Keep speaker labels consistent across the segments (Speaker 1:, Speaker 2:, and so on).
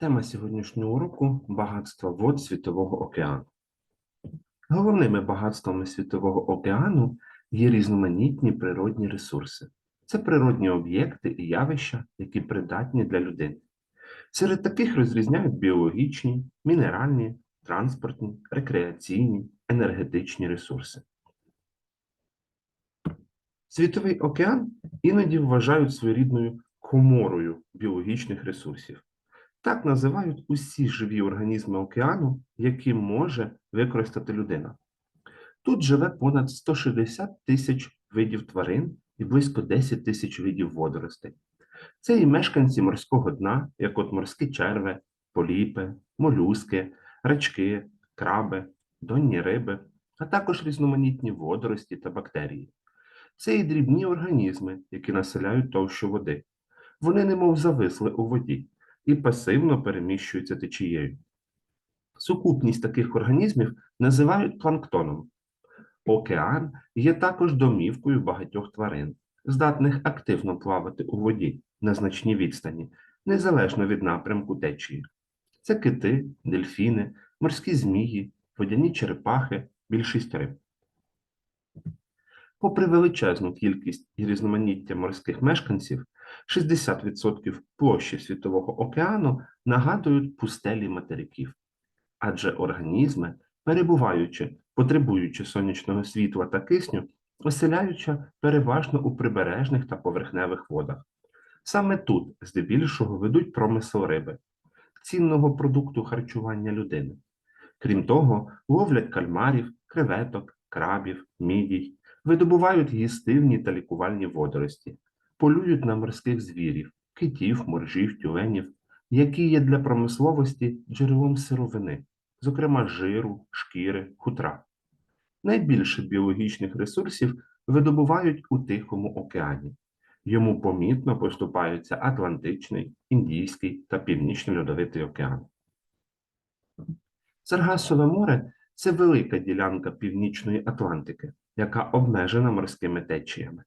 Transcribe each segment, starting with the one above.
Speaker 1: Тема сьогоднішнього уроку багатство вод Світового океану. Головними багатствами Світового океану є різноманітні природні ресурси. Це природні об'єкти і явища, які придатні для людини. Серед таких розрізняють біологічні, мінеральні, транспортні, рекреаційні, енергетичні ресурси. Світовий океан іноді вважають своєрідною коморою біологічних ресурсів. Так називають усі живі організми океану, які може використати людина. Тут живе понад 160 тисяч видів тварин і близько 10 тисяч видів водоростей. Це і мешканці морського дна, як от морські черви, поліпи, молюски, рачки, краби, донні риби, а також різноманітні водорості та бактерії. Це і дрібні організми, які населяють товщу води. Вони немов зависли у воді і пасивно переміщуються течією. Сукупність таких організмів називають планктоном. Океан є також домівкою багатьох тварин, здатних активно плавати у воді на значній відстані, незалежно від напрямку течії. Це кити, дельфіни, морські змії, водяні черепахи, більшість риб. Попри величезну кількість і різноманіття морських мешканців, 60% площі Світового океану нагадують пустелі материків, адже організми, перебуваючи, потребуючи сонячного світла та кисню, оселяються переважно у прибережних та поверхневих водах. Саме тут, здебільшого, ведуть промисел риби, цінного продукту харчування людини. Крім того, ловлять кальмарів, креветок, крабів, мідій, видобувають їстивні та лікувальні водорості, полюють на морських звірів, китів, моржів, тюленів, які є для промисловості джерелом сировини, зокрема жиру, шкіри, хутра. Найбільше біологічних ресурсів видобувають у Тихому океані. Йому помітно поступаються Атлантичний, Індійський та Північний Льодовитий океан. Саргасове море це велика ділянка Північної Атлантики, яка обмежена морськими течіями.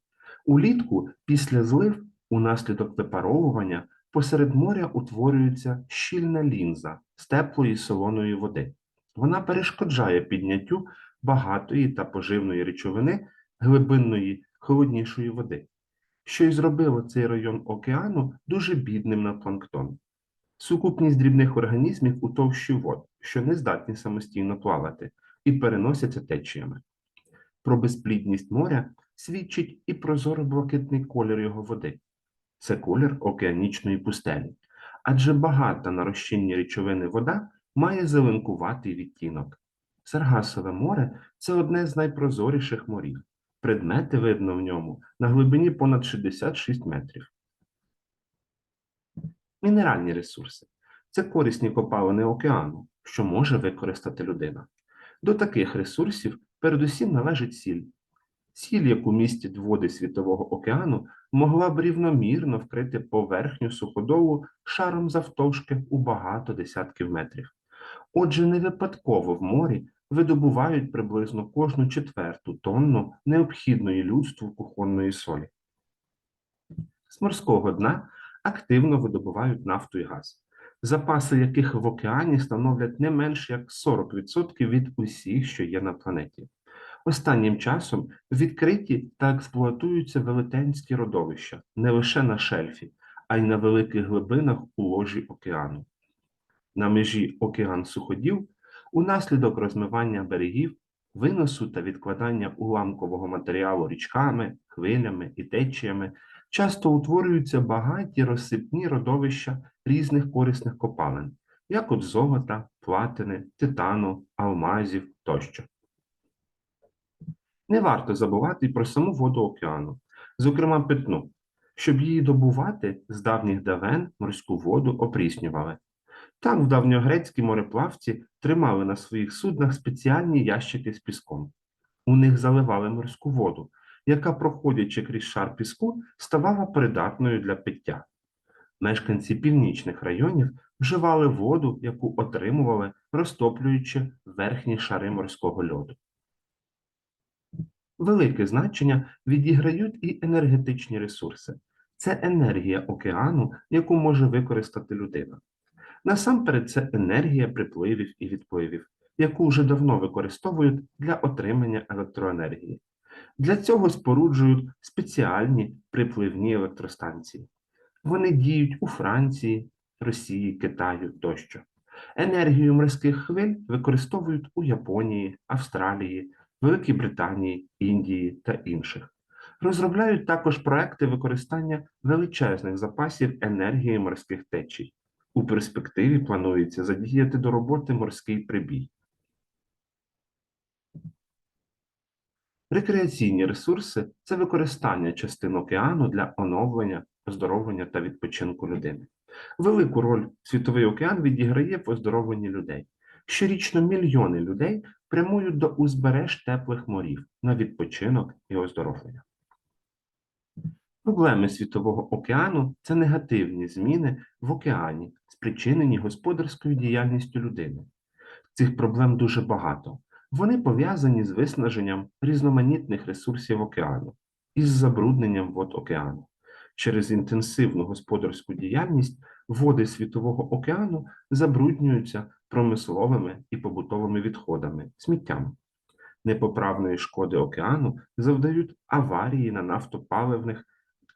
Speaker 1: Улітку після злив унаслідок випаровування посеред моря утворюється щільна лінза з теплої солоної води. Вона перешкоджає підняттю багатої та поживної речовини глибинної холоднішої води, що й зробило цей район океану дуже бідним на планктон. Сукупність дрібних організмів у товщі вод, що не здатні самостійно плавати, і переносяться течіями. Про безплідність моря свідчить і прозоро-блакитний колір його води. Це колір океанічної пустелі, адже багата на розчинні речовини вода має зеленкуватий відтінок. Саргасове море це одне з найпрозоріших морів. Предмети видно в ньому на глибині понад 66 метрів. Мінеральні ресурси це корисні копалини океану, що може використати людина. До таких ресурсів передусім належить сіль. Сіль, яку містять води Світового океану, могла б рівномірно вкрити поверхню суходолу шаром завтовшки у багато десятків метрів. Отже, не випадково в морі видобувають приблизно кожну четверту тонну необхідної людству кухонної солі. З морського дна активно видобувають нафту і газ, запаси яких в океані становлять не менш як 40% від усіх, що є на планеті. Останнім часом відкриті та експлуатуються велетенські родовища не лише на шельфі, а й на великих глибинах у ложі океану. На межі океан суходів унаслідок розмивання берегів, виносу та відкладання уламкового матеріалу річками, хвилями і течіями часто утворюються багаті розсипні родовища різних корисних копалин, як от золота, платини, титану, алмазів тощо. Не варто забувати про саму воду океану, зокрема питну. Щоб її добувати, з давніх давен морську воду опріснювали. Так в давньогрецькі мореплавці тримали на своїх суднах спеціальні ящики з піском. У них заливали морську воду, яка, проходячи крізь шар піску, ставала придатною для пиття. Мешканці північних районів вживали воду, яку отримували, розтоплюючи верхні шари морського льоду. Велике значення відіграють і енергетичні ресурси. Це енергія океану, яку може використати людина. Насамперед, це енергія припливів і відпливів, яку вже давно використовують для отримання електроенергії. Для цього споруджують спеціальні припливні електростанції. Вони діють у Франції, Росії, Китаю тощо. Енергію морських хвиль використовують у Японії, Австралії, Великій Британії, Індії та інших. Розробляють також проекти використання величезних запасів енергії морських течій. У перспективі планується задіяти до роботи морський прибій. Рекреаційні ресурси це використання частин океану для оновлення, оздоровлення та відпочинку людини. Велику роль світовий океан відіграє в оздоровленні людей. Щорічно мільйони людей прямують до узбереж теплих морів на відпочинок і оздоровлення. Проблеми світового океану це негативні зміни в океані, спричинені господарською діяльністю людини. Цих проблем дуже багато. Вони пов'язані з виснаженням різноманітних ресурсів океану із забрудненням вод океану. Через інтенсивну господарську діяльність води Світового океану забруднюються промисловими і побутовими відходами, сміттям. Непоправної шкоди океану завдають аварії на нафтопаливних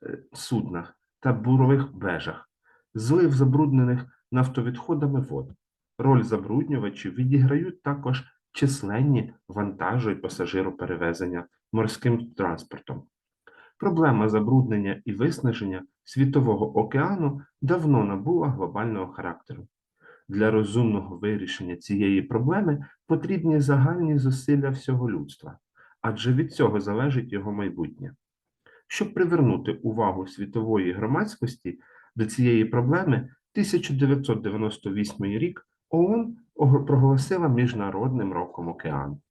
Speaker 1: е, суднах та бурових вежах, злив забруднених нафтовідходами вод. Роль забруднювачів відіграють також численні вантажу і пасажироперевезення морським транспортом. Проблема забруднення і виснаження Світового океану давно набула глобального характеру. Для розумного вирішення цієї проблеми потрібні загальні зусилля всього людства, адже від цього залежить його майбутнє. Щоб привернути увагу світової громадськості до цієї проблеми, 1998 рік ООН проголосила Міжнародним роком океану.